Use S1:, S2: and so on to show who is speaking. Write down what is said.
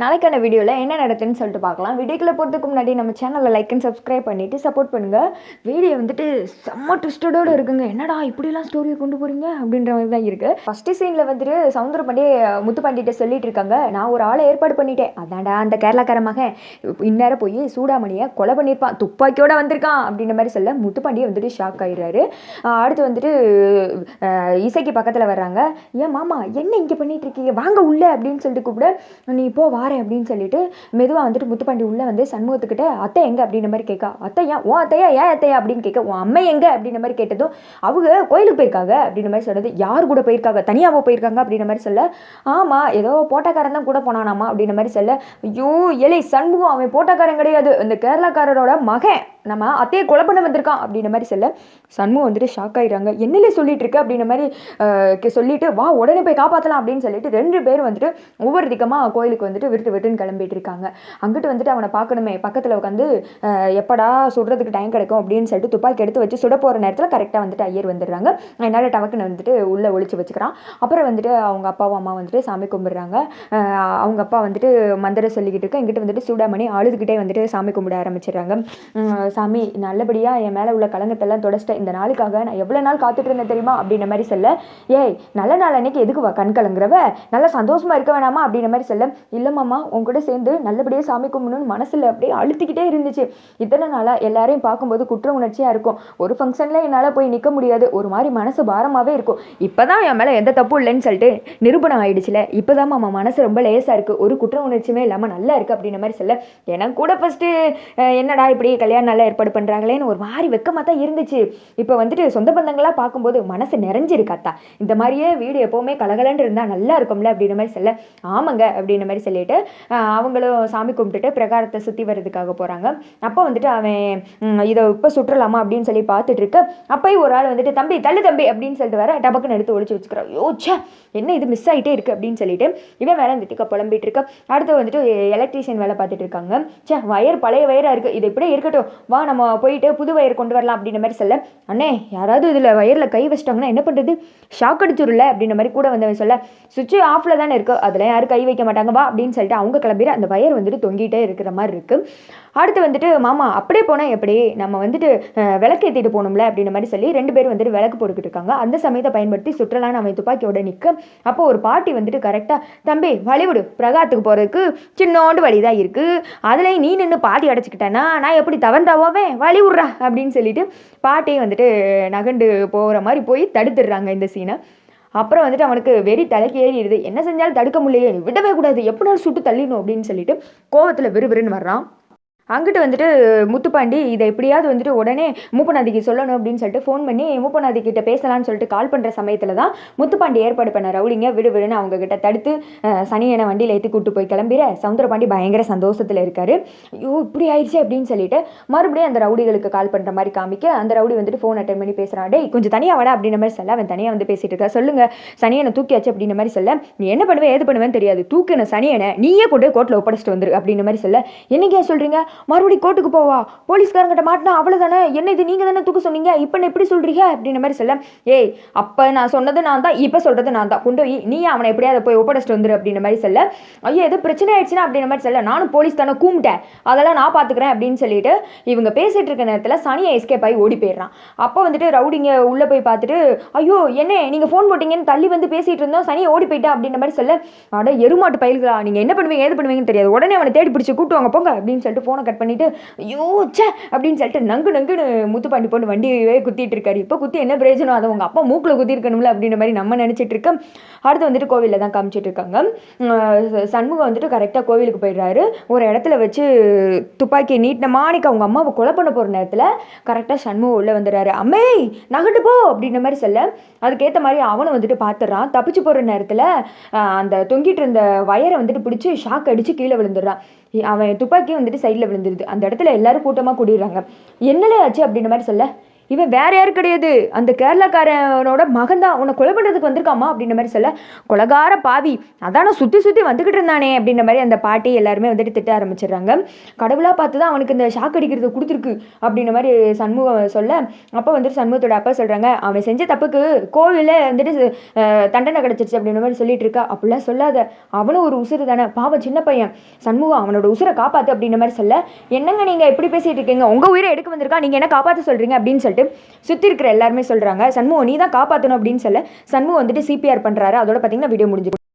S1: நாளைக்கான வீடியோவில் என்ன நடக்குதுன்னு சொல்லிட்டு பார்க்கலாம். வீடியோக்குள்ளே போகிறதுக்கு முன்னாடி நம்ம சேனலில் லைக் அண்ட் சப்ஸ்கிரைப் பண்ணிவிட்டு சப்போர்ட் பண்ணுங்கள் வீடியோ வந்துட்டு செம்ம ட்விஸ்டடோடு இருக்குங்க. என்னடா இப்படிலாம் ஸ்டோரியை கொண்டு போகிறீங்க அப்படின்ற மாதிரி தான் இருக்குது ஃபஸ்ட்டு சீனில் வந்துட்டு சவுந்தர பாண்டியே முத்துப்பாண்டிகிட்ட சொல்லிட்டு இருக்காங்க. நான் ஒரு ஆளை ஏற்பாடு பண்ணிட்டேன். அதான்டா அந்த கேரளாக்கார மகன். இந்நேரம் போய் சூடாமணியை கொலை பண்ணியிருப்பான். துப்பாக்கியோட வந்திருக்கான் அப்படின்ற மாதிரி சொல்ல முத்துப்பாண்டியே வந்துட்டு ஷாக் ஆகிடுறாரு அடுத்து வந்துட்டு இசைக்கு பக்கத்தில் வர்றாங்க. ஏன் மாமா என்ன இங்கே பண்ணிகிட்ருக்கீங்க இருக்கீங்க? வாங்க உள்ள அப்படின்னு சொல்லிட்டு கூப்பிட நீ போவா வாரேன் அப்படின்னு சொல்லிட்டு மெதுவாக வந்துட்டு முத்துப்பாண்டி உள்ளே வந்து சண்முகத்துக்கிட்ட அத்தை எங்கே? அப்படின்ற மாதிரி கேட்கா. அத்தை ஏன்? உன் அத்தையா? ஏன் அத்தையா? அப்படின்னு கேட்க உன் அம்மை எங்கே? அப்படின்ற மாதிரி கேட்டதும் அவங்க கோயிலுக்கு போயிருக்காங்க. அப்படின்ற மாதிரி சொன்னது யார் கூட போயிருக்காங்க? தனியாக போயிருக்காங்க? அப்படின்ற மாதிரி சொல்ல ஆமாம் ஏதோ போட்டக்காரன் தான் கூட போனானாமா? அப்படின்ற மாதிரி சொல்ல ஐயோ எலை சண்முகம் அவன் போட்டக்காரன் கிடையாது. இந்த கேரளாக்காரரோட மகன். நம்ம அத்தையை கொலை பண்ண வந்திருக்கான் அப்படின்ற மாதிரி சொல்ல சண்முகம் வந்துட்டு ஷாக் ஆகிடுறாங்க என்னலே சொல்லிட்டு இருக்கு? அப்படின்ற மாதிரி கே- சொல்லிட்டு வா உடனே போய் காப்பாற்றலாம் அப்படின்னு சொல்லிட்டு ரெண்டு பேரும் வந்துட்டு ஒவ்வொரு திக்கமாக கோயிலுக்கு வந்துட்டு விருட்டு விட்டுன்னு கிளம்பிட்டு இருக்காங்க. அங்கிட்டு வந்துட்டு அவனை பார்க்கணுமே. பக்கத்தில் உட்காந்து எப்படா சுடுறதுக்கு டைம் கிடைக்கும் அப்படின்னு சொல்லிட்டு துப்பாக்கி எடுத்து வச்சு சுட போகிற நேரத்தில் கரெக்டாக வந்துட்டு ஐயர் வந்துடுறாங்க. என்னால் டவக்குன்னு வந்துட்டு உள்ளே ஒழிச்சு வச்சுக்கிறான். அப்புறம் வந்துட்டு அவங்க அப்பாவும் அம்மா வந்துட்டு சாமி கும்பிடுறாங்க. அவங்க அப்பா வந்துட்டு மந்திரம் சொல்லிக்கிட்டு இருக்கேன் இங்கிட்டு வந்துட்டு சூடாமணி அழுதுகிட்டே வந்துட்டு சாமி கும்பிட ஆரம்பிச்சிடுறாங்க. சாமி நல்லபடியாக என் மேலே உள்ள கலங்கத்தெல்லாம் தொடச்சிட்டேன். இந்த நாளுக்காக நான் எவ்வளோ நாள் காத்துட்டு இருந்தேன் தெரியுமா? அப்படின்ற மாதிரி சொல்ல ஏய் நல்ல நாள் அன்னைக்கு எதுக்கு வா கண் கலங்குறவ? நல்லா சந்தோஷமாக இருக்க வேணாமா? அப்படின்ற மாதிரி சொல்ல இல்லை மாமா உன் கூட சேர்ந்து நல்லபடியாக சாமி கும்பிடணும்னு மனசில் அப்படியே அழுத்திக்கிட்டே இருந்துச்சு. இத்தனை நாளாக எல்லாரையும் பார்க்கும்போது குற்ற உணர்ச்சியாக இருக்கும். ஒரு ஃபங்க்ஷனில் என்னால் போய் நிற்க முடியாது. ஒரு மாதிரி மனசு பாரமாகவே இருக்கும். இப்போ தான் என் மேலே எந்த தப்பும் இல்லைன்னு சொல்லிட்டு நிரூபணம் ஆயிடுச்சுல. இப்போ தான் மாமா மனசு ரொம்ப லேசாக இருக்குது ஒரு குற்ற உணர்ச்சியுமே இல்லாமல் நல்லா இருக்குது அப்படின்ற மாதிரி சொல்ல எனக்கு கூட ஃபஸ்ட்டு என்னடா இப்படி கல்யாணம் நல்ல ஏற்பாடு பண்ணுறாங்களேன்னு ஒரு மாதிரி வெக்கமாக தான் இருந்துச்சு. இப்போ வந்துட்டு சொந்த பந்தங்களாக பார்க்கும்போது மனசு நிறைஞ்சிருக்காத்தா இந்த மாதிரியே வீடு எப்போவுமே கலகலன்னு இருந்தால் நல்லா இருக்கும்ல அப்படின்ற மாதிரி சொல்ல ஆமாங்க அப்படின்ற மாதிரி சொல்லிட்டு அவங்களும் சாமி கும்பிட்டுட்டு பிரகாரத்தை சுற்றி வர்றதுக்காக போகிறாங்க அப்போ வந்துட்டு அவன் இதை இப்போ சுற்றலாமா அப்படின்னு சொல்லி பார்த்துட்டு இருக்க அப்போயும் ஒரு ஆள் வந்துட்டு தம்பி தள்ளு தம்பி அப்படின்னு சொல்லிட்டு வர டபக்குன்னு எடுத்து ஒழிச்சு வச்சுக்கிறான். யோச்சா என்ன இது மிஸ் ஆகிட்டே இருக்குது அப்படின்னு சொல்லிட்டு இவன் வேலை வந்துட்டு புலம்பிட்டு இருக்க அடுத்து வந்துட்டு எலக்ட்ரீஷியன் வேலை பார்த்துட்டு இருக்காங்க. சே வயர் பழைய வயராக இருக்குது இது இப்படியே இருக்கட்டும். வா நம்ம போயிட்டு புது வயர் கொண்டு வரலாம் அப்படின்ற மாதிரி சொல்ல அண்ணே யாராவது இதில் வயரில் கை வச்சிட்டாங்கன்னா என்ன பண்ணுறது ஷாக் அடிச்சுருல அப்படின்ற மாதிரி கூட வந்தவன் சொல்ல சுவிட்ச் ஆஃபில் தானே இருக்கு அதில் யாரும் கை வைக்க மாட்டாங்க வா அப்படின்னு சொல்லிட்டு அவங்க கிளம்பிட அந்த வயர் வந்துட்டு தொங்கிட்டே இருக்கிற மாதிரி இருக்குது அடுத்து வந்துட்டு மாமா அப்படியே போனால் எப்படி? நம்ம வந்துட்டு அஹ், விளக்கு ஏற்றிட்டு போகணும்ல அப்படின்ற மாதிரி சொல்லி ரெண்டு பேரும் வந்துட்டு விளக்கு போட்டுக்கிட்டு இருக்காங்க. அந்த சமயத்தை பயன்படுத்தி சுற்றலான்னு அவன் துப்பாக்கியோட நிற்க அப்போ ஒரு பாட்டி வந்துட்டு கரெக்டாக தம்பி வழிவிடு பிரகாத்துக்கு போகிறதுக்கு சின்னோண்டு வழி தான் இருக்குது அதுலேயும் நீ நின்று பாதி அடைச்சிக்கிட்டேன்னா நான் எப்படி தவந்தாவோ வழி விட்றா அப்படின்னு சொல்லிட்டு பாட்டியை வந்துட்டு நகண்டு போகிற மாதிரி போய் தடுத்துடுறாங்க இந்த சீனை அப்புறம் வந்துட்டு அவனுக்கு வெறி தலைக்கு ஏறிடுது. என்ன செஞ்சாலும் தடுக்க முடியலையே விடவே கூடாது. எப்படினாலும் சுட்டு தள்ளிடணும் அப்படின்னு சொல்லிட்டு கோவத்தில் விறுவிறுன்னு வர்றான். அங்கிட்டு வந்துட்டு முத்துப்பாண்டி இதை எப்படியாவது வந்துட்டு உடனே மூப்பநாதிக்கு சொல்லணும் அப்படின்னு சொல்லிட்டு ஃபோன் பண்ணி மூப்பநாதி கிட்ட பேசலாம்னு சொல்லிட்டு கால் பண்ணுற சமயத்தில் தான் முத்துப்பாண்டி ஏற்பாடு பண்ண ரவுலிங்க விடு விடுன்னு அவங்க கிட்ட தடுத்து சனியனை வண்டியில் ஏற்றி கூட்டு போய் கிளம்பிற சவுந்தரபாண்டி பயங்கர சந்தோஷத்தில் இருக்காரு. ஐயோ இப்படி ஆயிடுச்சு அப்படின்னு சொல்லிட்டு மறுபடியும் அந்த ரவுடிகளுக்கு கால் பண்ணுற மாதிரி காமிக்க அந்த ரவுடி வந்துட்டு ஃபோன் அட்டன் பண்ணி பேசுகிறான் டே கொஞ்சம் தனியாக வட அப்படின்ற மாதிரி சொல்ல அவன் தனியாக வந்து பேசிட்டு இருக்கா சொல்லுங்க. சனியனை தூக்கியாச்சு அப்படின்ற மாதிரி சொல்ல நீ என்ன பண்ணுவேன் ஏது பண்ணுவேன்னு தெரியாது. தூக்கின சனியனை நீயே கொண்டு கோர்ட்டில் ஒப்படைச்சிட்டு வந்துரு அப்படின்ற மாதிரி சொல்ல என்னைக்கே சொல்கிறீங்க மறுபடியும் கோர்ட்டுக்கு போவா? போலீஸ்காரங்கிட்ட மாட்டினா அவ்வளோதானே என்ன இது நீங்கள் தானே தூக்க சொன்னீங்க? இப்போ நான் எப்படி சொல்கிறீங்க அப்படின்ற மாதிரி சொல்ல ஏய் அப்போ நான் சொன்னது நான் தான் இப்போ சொல்கிறது நான் தான். கொண்டு போய் நீ அவனை எப்படியாவது போய் ஒப்படைச்சிட்டு வந்துரு அப்படின்ற மாதிரி சொல்ல ஐயோ எது பிரச்சனை ஆயிடுச்சுன்னா அப்படின்ற மாதிரி சொல்ல நானும் போலீஸ் தானே கூமிட்டேன் அதெல்லாம் நான் பார்த்துக்கிறேன் அப்படின்னு சொல்லிட்டு இவங்க பேசிட்டு இருக்க நேரத்தில் சனியை எஸ்கேப் ஆகி ஓடி போயிடுறான். அப்போ வந்துட்டு ரவுடிங்க உள்ளே போய் பார்த்துட்டு ஐயோ என்ன நீங்கள் ஃபோன் போட்டிங்கன்னு தள்ளி வந்து பேசிகிட்டு இருந்தோம் சனியை ஓடி போயிட்டா அப்படின்ற மாதிரி சொல்ல அட எருமாட்டு பயில்களா நீங்கள் என்ன பண்ணுவீங்க ஏது பண்ணுவீங்கன்னு தெரியாது. உடனே அவனை தேடி பிடிச்சி கூட்டு வாங்க போங்க அப்படின்னு சொல்லிட்டு ஃபோனை கட் பண்ணிட்டு ஐயோ சே அப்படின்னு சொல்லிட்டு நங்கு நங்குன்னு முத்துப்பாண்டி போட்டு வண்டியவே குத்திட்டு இருக்காரு. இப்போ குத்தி என்ன பிரயோஜனம்? அதை உங்கள் அப்பா மூக்கில் குத்தி இருக்கணும்ல அப்படின்ற மாதிரி நம்ம நினச்சிட்டு இருக்கோம். அடுத்து வந்துட்டு கோவிலில் தான் காமிச்சிட்டு இருக்காங்க. சண்முகம் வந்துட்டு கரெக்டாக கோவிலுக்கு போயிடுறாரு. ஒரு இடத்துல வச்சு துப்பாக்கி நீட்டின மாணிக்க அவங்க அம்மாவை கொலை பண்ண போகிற நேரத்தில் கரெக்டாக சண்முகம் உள்ளே வந்துடுறாரு. அம்மே நகட்டு போ அப்படின்ற மாதிரி சொல்ல அதுக்கேற்ற மாதிரி அவனும் வந்துட்டு பார்த்துட்றான் தப்பிச்சு போகிற நேரத்தில் அந்த தொங்கிட்டு இருந்த வயரை வந்துட்டு பிடிச்சி ஷாக் அடித்து கீழே விழுந்துடுறான். அவன் துப்பாக்கி வந்துட்டு சைடில் விழுந்துருது. அந்த இடத்துல எல்லாரும் கூட்டமாக கூடிடுறாங்க. என்னலே ஆச்சு அப்படின்ற மாதிரி சொல்ல? இவன் வேற யாரும் கிடையாது. அந்த கேரளாக்காரனோட மகன் தான். உன்னை கொலை பண்ணுறதுக்கு வந்திருக்காமா அப்படின்ற மாதிரி சொல்ல கொலகார பாவி. அதான சுற்றி சுற்றி வந்துக்கிட்டு இருந்தானே அப்படின்ற மாதிரி அந்த பாட்டி எல்லாருமே வந்துட்டு திட்ட ஆரம்பிச்சிடுறாங்க. கடவுளாக பார்த்து தான் அவனுக்கு இந்த ஷாக் அடிக்கிறது கொடுத்துருக்கு அப்படின்ற மாதிரி சண்முகம் சொல்ல அப்போ வந்துட்டு சண்முகத்தோட அப்பா சொல்கிறாங்க அவன் செஞ்ச தப்புக்கு கோவிலில் வந்துட்டு தண்டனை கிடச்சிருச்சு அப்படின்ற மாதிரி சொல்லிட்டு இருக்கா. அப்படிலாம் சொல்லாத. அவனும் ஒரு உசுறு தானே. பாவம் சின்ன பையன். சண்முகம் அவனோட உசுரை காப்பாற்று அப்படின்ற மாதிரி சொல்ல என்னங்க நீங்கள் எப்படி பேசிகிட்டு இருக்கீங்க? உங்கள் உயிரை எடுக்க வந்திருக்கா? நீங்கள் என்ன காப்பாற்ற சொல்கிறீங்க அப்படின்னு சொல்லிட்டு சுற்றி இருக்கிற எல்லாருமே சொல்கிறாங்க சண்முகம் நீ தான் காப்பாற்றணும் அப்படின்னு சொல்ல சண்முகம் வந்துட்டு சிபிஆர் பண்ணுறாரு அதோட பார்த்தீங்கன்னா வீடியோ முடிஞ்சு